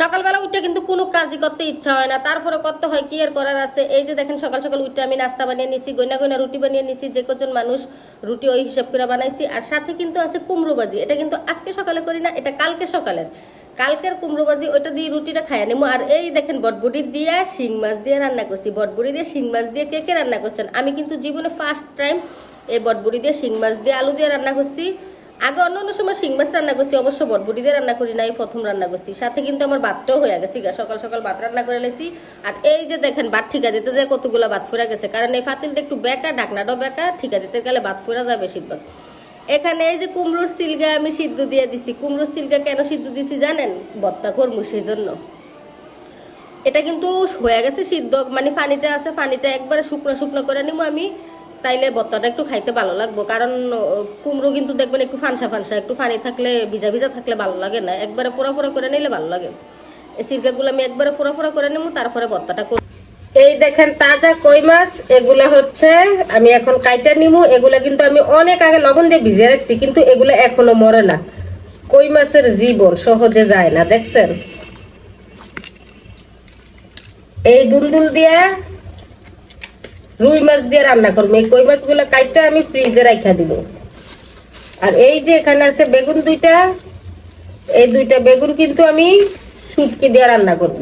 সকালবেলা উঠে কিন্তু কোনো কাজই করতে ইচ্ছা হয় না। তারপরে করতে হয়, কি আর করার আছে? এই যে দেখেন, সকাল সকাল উঠে আমি নাস্তা বানিয়ে নিছি গইনা গইনা রুটি বানিয়ে নিছি, যে কজন মানুষ রুটি ওই হিসাব করে বানাইছি। আর সাথে কিন্তু আছে কুমড়ো ভাজি। এটা কিন্তু আজকে সকালে করি না, এটা কালকে সকালের। কালকের কুমড়ো ভাজি, ওইটা দিয়ে রুটিটা খাইয়া নেব আর এই দেখেন, বটবুড়ি দিয়ে শিং মাছ দিয়ে রান্না করছি। বটবুড়ি দিয়ে শিং মাছ দিয়ে কে কে রান্না করছেন? আমি কিন্তু জীবনে ফার্স্ট টাইম এই বটবুড়ি দিয়ে শিং মাছ দিয়ে আলু দিয়ে রান্না করছি। আগে অন্য অন্য সময় শিং মাছ রান্না করছি, অবশ্য বটবুটি দিয়ে রান্না করি নাই, প্রথম রান্না করছি। সাথে কিন্তু আমার ভাতটাও হয়ে গেছে গা, সকাল সকাল ভাত রান্না করে লেছি। আর এই যে দেখেন, ভাত ঠিকা দিতে যায় কতগুলো ভাত ফুরা গেছে, কারণ এই ফাতিলটা একটু বেকা, ঢাকনাটাও বেকা, ঠিকা দিতে গেলে ভাত ফুরা যায় বেশিরভাগ। এখানে এই যে কুমড়োর সিলগা আমি সিদ্ধ দিয়ে দিছি। কুমড়োর সিলগা কেন সিদ্ধ দিছি জানেন? বত্তা করব সেই জন্য এটা কিন্তু হয়ে গেছে সিদ্ধ মানে পানিটা আছে পানিটা একবারে শুকনো শুকনো করে নিবো আমি। তাইলে ভর্তাটা একটু খাইতে ভালো লাগবো। কারণ কুমড়ো কিন্তু দেখবেন একটু ফানসা ফানসা, একটু পানি থাকলে, ভিজা ভিজা থাকলে ভালো লাগে না। একবারে ফোড়া ফোড়া করে নিলে ভালো লাগে। এই সিরকাগুলো আমি একবারে ফোড়া ফোড়া করে নেব তারপরে ভর্তাটা করব এই দেখেন তাজা কই মাছ, এগুলা হচ্ছে, আমি এখন কাইটা নিমু, এগুলা কিন্তু আমি অনেক আগে লবণ দিয়ে ভিজিয়ে রাখছি, কিন্তু এগুলা এখনও মরে না। কই মাছের জীবন, সহজে যায় না, দেখছেন? এই দুলদুল দিয়ে রুই মাছ দিয়ে রান্না করব। এই কই মাছগুলো কাইটা আমি ফ্রিজে রাখা দিব। আর এই যে এখানে আছে বেগুন দুইটা, এই দুইটা বেগুন কিন্তু আমি শুটকি দিয়ে রান্না করব।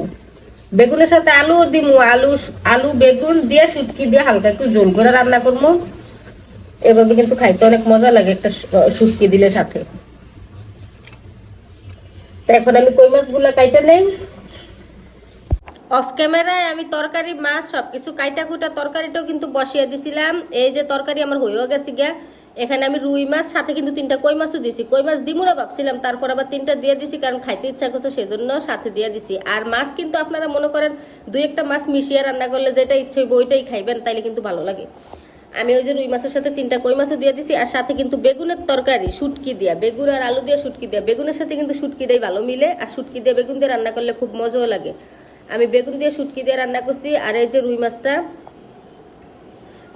বেগুনের সাথে আলু দিমু, আলু আলু, বেগুন দিয়ে শুটকি দিয়ে হালকা একটু জোল করে রান্না করব। এভাবে কিন্তু খাইতে অনেক মজা লাগে একটা শুটকি দিলে সাথে। তো এখন আমি কই মাছগুলো কাইটা নেই। অফ ক্যামেরায় আমি তরকারি, মাছ সব কিছু কাইটা কুটা তরকারিটাও কিন্তু বসিয়ে দিছিলাম। এই যে তরকারি আমার হয়েও গেছে গিয়া। এখানে আমি রুই মাছ, সাথে কিন্তু তিনটা কই মাছও দিছি। কই মাছ দিমু না ভাবছিলাম, তারপর আবার তিনটা দিয়ে দিছি কারণ খাইতে ইচ্ছা করছে সেজন্য সাথে দিয়ে দিছি। আর মাছ কিন্তু আপনারা মনে করেন দুই একটা মাছ মিশিয়ে রান্না করলে যেটা ইচ্ছে হইব ওইটাই খাইবেন, তাইলে কিন্তু ভালো লাগে। আমি ওই যে রুই মাছের সাথে তিনটা কই মাছও দিয়ে দিছি, আর সাথে কিন্তু বেগুনের তরকারি, শুটকি দিয়া। বেগুন আর আলু দিয়ে শুটকি দিয়া। বেগুনের সাথে কিন্তু শুটকিটাই ভালো মিলে, আর শুটকি দিয়ে বেগুন দিয়ে রান্না করলে খুব মজাও লাগে। আমি বেগুন দিয়ে শুটকি দিয়ে রান্না করছি, আর এই যে রুই মাছটা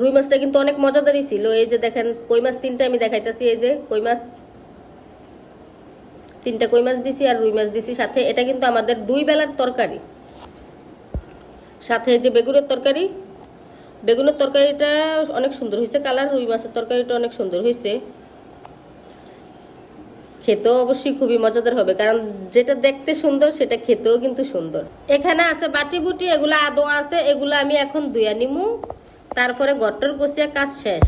রুই মাছটা কিন্তু অনেক মজাদারই ছিল। এই যে দেখেন, কই মাছ তিনটা আমি দেখাইতেছি, এই যে কই মাছ, তিনটা কই মাছ দিছি আর রুই মাছ দিছি। সাথে এটা কিন্তু আমাদের দুই বেলার তরকারি। সাথে যে বেগুনের তরকারি, বেগুনের তরকারিটা অনেক সুন্দর হয়েছে কালার, রুই মাছের তরকারিটা অনেক সুন্দর হয়েছে খেতেও অবশ্যই খুবই মজাদার হবে, কারণ যেটা দেখতে সুন্দর সেটা খেতেও কিন্তু সুন্দর। এখানে আছে বাটি বুটি এগুলো আদো আছে, এগুলো আমি এখন দুয়া নিমু, তারপরে গট্টর কষিয়া কাজ শেষ।